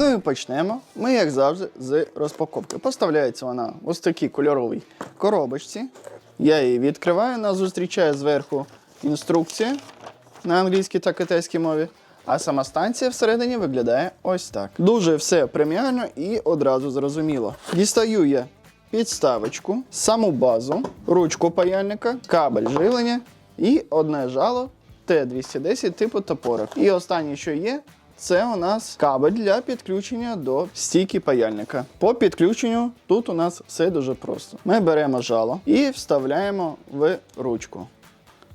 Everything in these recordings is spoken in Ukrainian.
Ну і почнемо. Ми, як завжди, з розпаковки. Поставляється вона в ось такій кольоровій коробочці. Я її відкриваю, нас зустрічає зверху інструкція на англійській та китайській мові. А сама станція всередині виглядає ось так. Дуже все преміально і одразу зрозуміло. Дістаю я підставочку, саму базу, ручку паяльника, кабель живлення і одне жало Т210 типу топорок. І останнє, що є, це у нас кабель для підключення до стійки паяльника. По підключенню тут у нас все дуже просто. Ми беремо жало і вставляємо в ручку.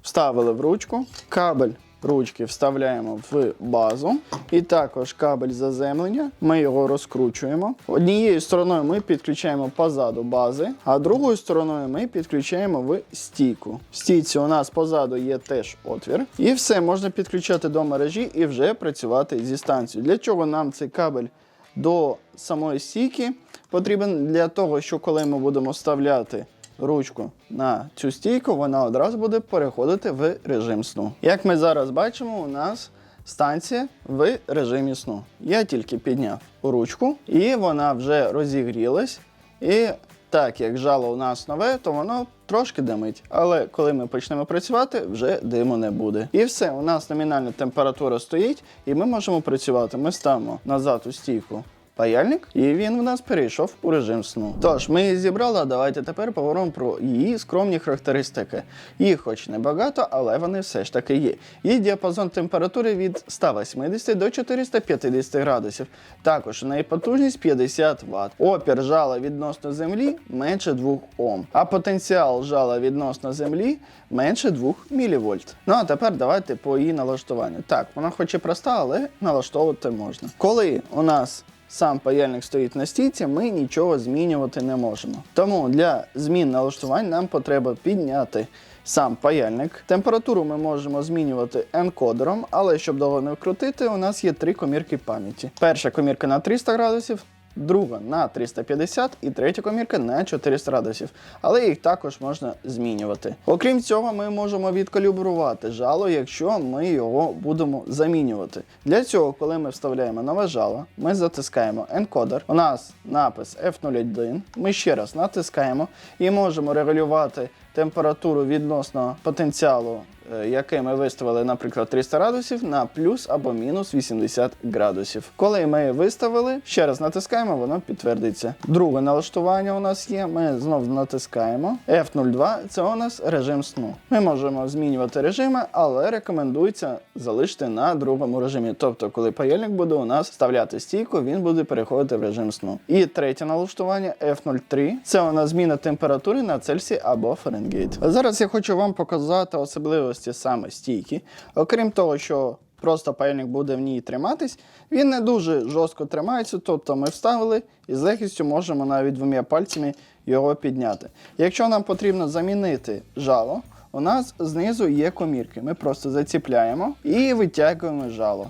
Вставили в ручку, кабель ручки вставляємо в базу, і також кабель заземлення. Ми його розкручуємо. Однією стороною ми підключаємо позаду бази, а другою стороною ми підключаємо в стійку. В стійці у нас позаду є теж отвір. І все можна підключати до мережі і вже працювати зі станцією. Для чого нам цей кабель до самої стійки потрібен для того, що коли ми будемо вставляти ручку на цю стійку, вона одразу буде переходити в режим сну. Як ми зараз бачимо, у нас станція в режимі сну. Я тільки підняв ручку, і вона вже розігрілась. І так як жало у нас нове, то воно трошки димить. Але коли ми почнемо працювати, вже диму не буде. І все, у нас номінальна температура стоїть, і ми можемо працювати. Ми ставимо назад у стійку паяльник, і він в нас перейшов у режим сну. Тож, ми її зібрали, а давайте тепер поговоримо про її скромні характеристики. Їх хоч небагато, але вони все ж таки є. Її діапазон температури від 180 до 450 градусів. Також у неї потужність 50 Вт. Опір жала відносно землі менше 2 Ом, а потенціал жала відносно землі менше 2 мВ. Ну а тепер давайте по її налаштуванню. Так, вона хоч і проста, але налаштовувати можна. Коли у нас сам паяльник стоїть на стійці, ми нічого змінювати не можемо. Тому для змін налаштувань нам потрібно підняти сам паяльник. Температуру ми можемо змінювати енкодером, але щоб довго не вкрутити, у нас є три комірки пам'яті. Перша комірка на 300 градусів. Друга на 350 і третя комірка на 400 градусів, але їх також можна змінювати. Окрім цього, ми можемо відкалібрувати жало, якщо ми його будемо замінювати. Для цього, коли ми вставляємо нове жало, ми затискаємо енкодер. У нас напис F01. Ми ще раз натискаємо і можемо регулювати температуру відносно потенціалу, е, який ми виставили, наприклад, 300 градусів на плюс або мінус 80 градусів. Коли ми виставили, ще раз натискаємо, воно підтвердиться. Друге налаштування у нас є. Ми знову натискаємо. F02 це у нас режим сну. Ми можемо змінювати режими, але рекомендується залишити на другому режимі. Тобто, коли паяльник буде у нас вставляти стійку, він буде переходити в режим сну. І третє налаштування F03 це у нас зміна температури на Цельсій або Фаренгейт. Зараз я хочу вам показати особливості саме стійки. Окрім того, що просто паяльник буде в ній триматись, він не дуже жорстко тримається, тобто ми вставили і з легкістю можемо навіть двома пальцями його підняти. Якщо нам потрібно замінити жало, у нас знизу є комірки. Ми просто заціпляємо і витягуємо жало.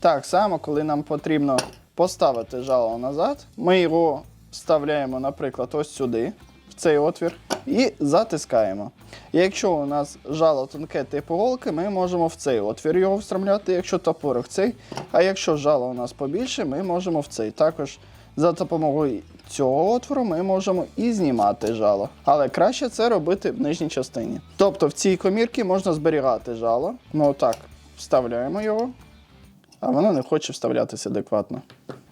Так само, коли нам потрібно поставити жало назад, ми його вставляємо, наприклад, ось сюди, в цей отвір, і затискаємо. Якщо у нас жало тонке типу голки, ми можемо в цей отвір його встромляти, якщо топорик в цей. А якщо жало у нас побільше, ми можемо в цей. Також за допомогою цього отвору ми можемо і знімати жало. Але краще це робити в нижній частині. Тобто в цій комірці можна зберігати жало. Ми отак вставляємо його, а воно не хоче вставлятися адекватно.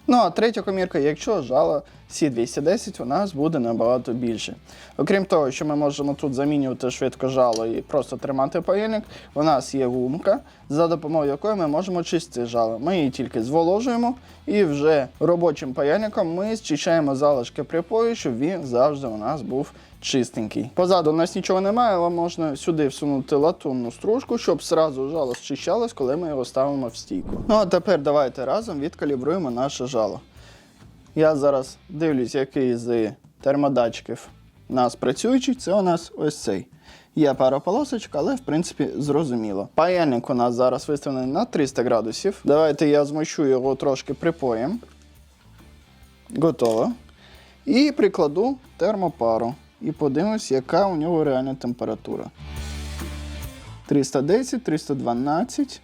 Ну а третя комірка, якщо жало C210, у нас буде набагато більше. Окрім того, що ми можемо тут замінювати швидко жало і просто тримати паяльник, у нас є гумка, за допомогою якої ми можемо чистити жало. Ми її тільки зволожуємо і вже робочим паяльником ми зчищаємо залишки припою, щоб він завжди у нас був чистенький. Позаду у нас нічого немає, але можна сюди всунути латунну стружку, щоб зразу жало зчищалось, коли ми його ставимо в стійку. Ну а тепер давайте разом відкалібруємо наше жало. Я зараз дивлюсь, який з термодатчиків у нас працюючий, це у нас ось цей. Є пара полосочок, але в принципі зрозуміло. Паяльник у нас зараз виставлений на 300 градусів. Давайте я змочу його трошки припоєм. Готово. І прикладу термопару. І подивимось, яка у нього реальна температура. 310, 312,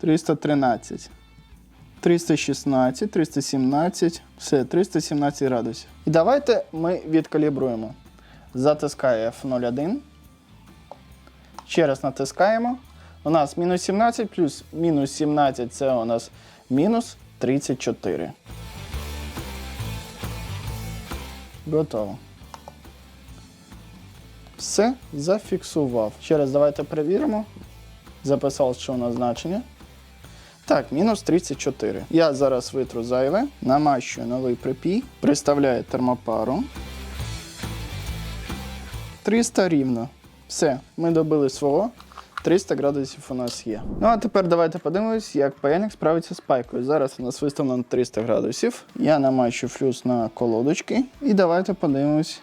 313. 316, 317, все, 317 градусів. І давайте ми відкалібруємо. Затискаю F01. Ще раз натискаємо. У нас мінус 17 плюс мінус 17 це у нас мінус 34. Готово. Все, зафіксував. Ще раз давайте перевіримо. Записав, що у нас значення. Так, мінус 34. Я зараз витру зайве, намащую новий припій, приставляю термопару. 300 рівно. Все, ми добили свого. 300 градусів у нас є. Ну а тепер давайте подивимось, як паяльник справиться з пайкою. Зараз у нас виставлено 300 градусів. Я намащу флюс на колодочки. І давайте подивимось,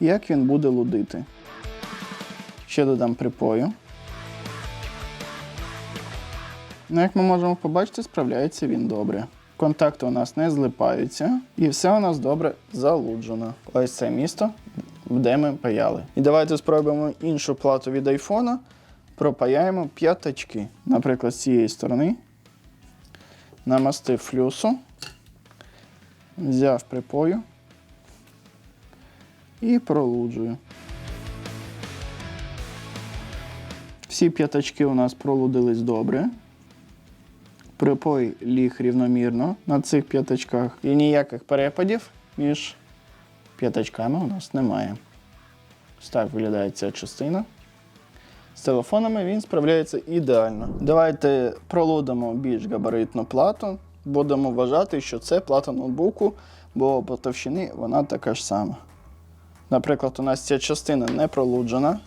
як він буде лудити. Ще додам припою. Ну, як ми можемо побачити, справляється він добре. Контакти у нас не злипаються, і все у нас добре залуджено. Ось це місто, де ми паяли. І давайте спробуємо іншу плату від айфона. Пропаяємо п'ятачки. Наприклад, з цієї сторони. Намастив флюсу, взяв припою і пролуджую. Всі п'ятачки у нас пролудились добре. Припой ліг рівномірно на цих п'ятачках. І ніяких перепадів між п'ятачками у нас немає. Ось так виглядає ця частина. З телефонами він справляється ідеально. Давайте пролудимо більш габаритну плату. Будемо вважати, що це плата ноутбуку, бо по товщині вона така ж сама. Наприклад, у нас ця частина не пролуджена.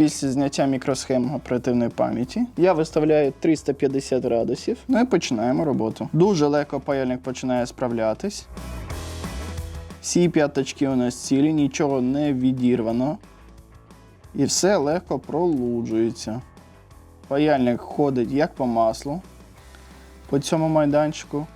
Після зняття мікросхем оперативної пам'яті я виставляю 350 градусів. Ну і починаємо роботу. Дуже легко паяльник починає справлятись. Всі п'яточки у нас цілі, нічого не відірвано. І все легко пролуджується. Паяльник ходить як по маслу по цьому майданчику.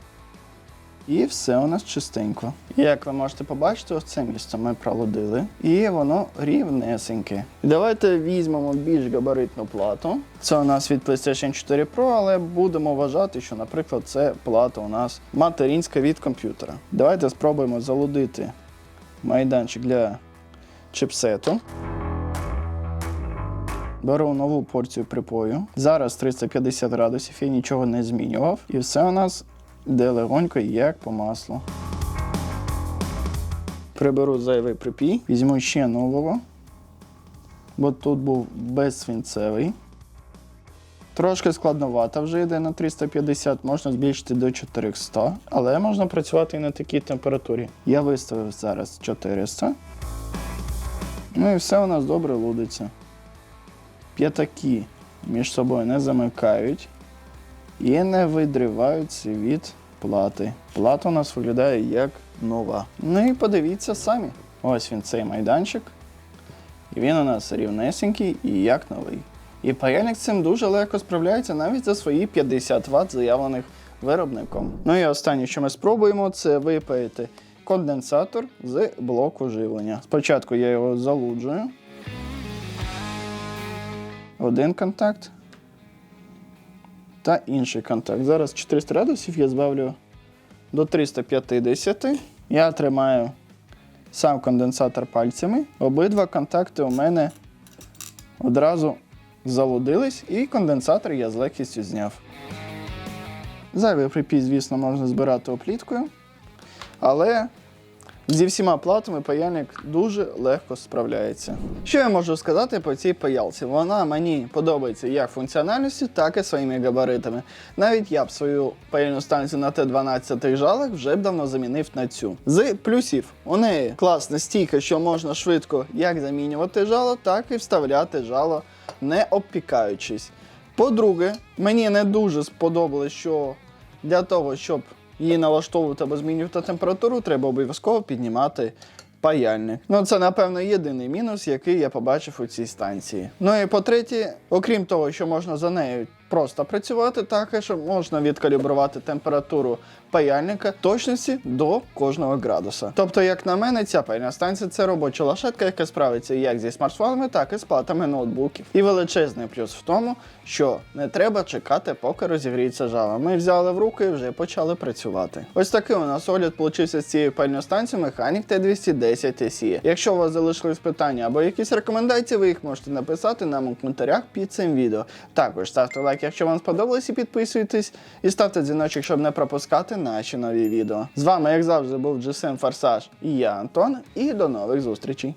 І все у нас чистенько. Як ви можете побачити, ось це місце ми пролудили. І воно рівнесеньке. Давайте візьмемо більш габаритну плату. Це у нас від PlayStation 4 Pro, але будемо вважати, що, наприклад, це плата у нас материнська від комп'ютера. Давайте спробуємо залудити майданчик для чипсету. Беру нову порцію припою. Зараз 350 градусів, я нічого не змінював. І все у нас йде легонько, як по маслу. Приберу зайвий припій, візьму ще нового, бо тут був безсвінцевий. Трошки складновато вже йде на 350, можна збільшити до 400, але можна працювати і на такій температурі. Я виставив зараз 400. Ну і все у нас добре лудиться. П'ятаки між собою не замикають і не видриваються від плати. Плата у нас виглядає як нова. Ну і подивіться самі. Ось він цей майданчик. І він у нас рівнесенький і як новий. І паяльник з цим дуже легко справляється навіть за свої 50 Вт, заявлених виробником. Ну і останнє, що ми спробуємо, це випаяти конденсатор з блоку живлення. Спочатку я його залуджую. Один контакт та інший контакт. Зараз 400 градусів я збавлю до 350. Я тримаю сам конденсатор пальцями. Обидва контакти у мене одразу залудились, і конденсатор я з легкістю зняв. Зайвий припій, звісно, можна збирати опліткою, але зі всіма платами паяльник дуже легко справляється. Що я можу сказати по цій паялці? Вона мені подобається як функціональністю, так і своїми габаритами. Навіть я б свою паяльну станцію на Т-12 жалах вже б давно замінив на цю. З плюсів у неї класна стійка, що можна швидко як замінювати жало, так і вставляти жало, не обпікаючись. По-друге, мені не дуже сподобалось, що для того, щоб її налаштовувати або змінювати температуру, треба обов'язково піднімати паяльник. Ну, це, напевно, єдиний мінус, який я побачив у цій станції. Ну і по-третє, окрім того, що можна за нею просто працювати, також можна відкалібрувати температуру паяльника точності до кожного градуса. Тобто, як на мене, ця паяльна станція це робоча лошадка, яка справиться як зі смартфонами, так і з платами ноутбуків. І величезний плюс в тому, що не треба чекати, поки розігріється жава. Ми взяли в руки і вже почали працювати. Ось такий у нас огляд получився з цією пальною станцією Mechanic T210 SE. Якщо у вас залишились питання або якісь рекомендації, ви їх можете написати нам у коментарях під цим відео. Також ставте лайк, якщо вам сподобалось, підписуйтесь, і ставте дзвіночок, щоб не пропускати наші нові відео. З вами, як завжди, був GSM Форсаж і я, Антон, і до нових зустрічей.